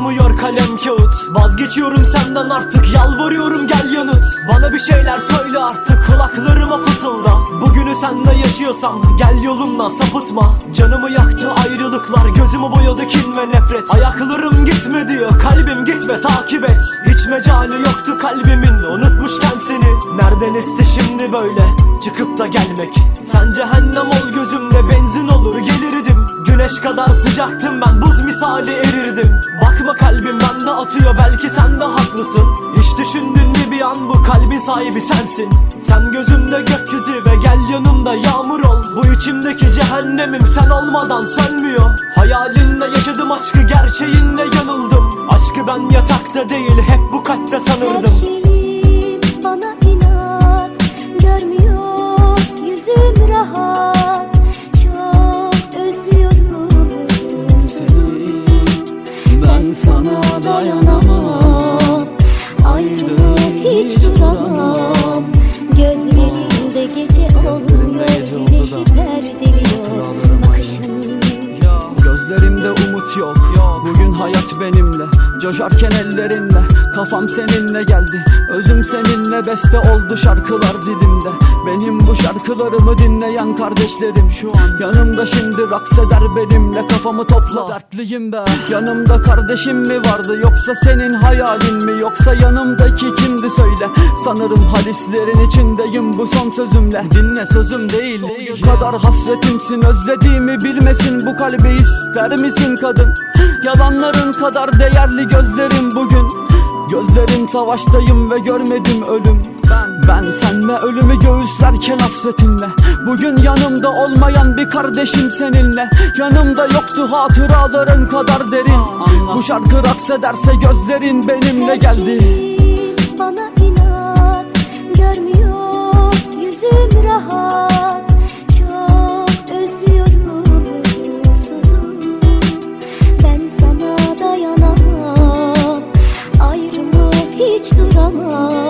Sığmıyor kalem kağıt. Vazgeçiyorum senden artık Yalvarıyorum gel yanıt. Bana bir şeyler söyle artık Kulaklarıma fısılda. Bugünü senle yaşıyorsam Gel yolunla sapıtma. Canımı yaktı ayrılıklar Gözümü boyadı kin ve nefret. Ayaklarım gitme diyor Kalbim gitme takip et. Hiç mecali yoktu kalbimin Unutmuşken seni. Nereden esti şimdi böyle? Çıkıp da gelmek. Sen cehennem ol gözümde Benzin olur gelirdim Güneş kadar sıcaktım ben Buz misali erirdim. Bakma kalbim bende atıyor Belki sen de haklısın. Hiç düşündün mü bir an bu kalbin sahibi sensin? Sen gözümde gökyüzü ve gel yanımda yağmur ol. Bu içimdeki cehennemim sen olmadan sönmüyor. Hayalinle yaşadım aşkı gerçeğinle yanıldım. Aşkı ben yatakta değil hep bu kalpte sanırdım Gözlerimde umut yok. Bugün hayat benimle. Coşarken ellerinle Kafam seninle geldi. Özüm seninle. Beste oldu şarkılar dilimde Benim bu şarkılarımı dinleyen kardeşlerim Şu an yanımda şimdi raks eder benimle Kafamı topla. Dertliyim be. Yanımda kardeşim mi vardı yoksa senin hayalin mi? Yoksa yanımdaki kimdi söyle. Sanırım halislerin içindeyim bu son sözümle. Dinle sözüm değil. Bu kadar hasretimsin özlediğimi bilmesin. Bu kalbi ister misin kadın? Yalanların kadar değerli gözlerim bugün Gözlerim savaştayım ve görmedim ölüm. Ben, ben sen ve ölümü göğüslerken hasretinle. Bugün yanımda olmayan bir kardeşim seninle. Yanımda yoktu hatıraların kadar derin. Bu şarkı raks ederse gözlerin benimle geldi hiç duramam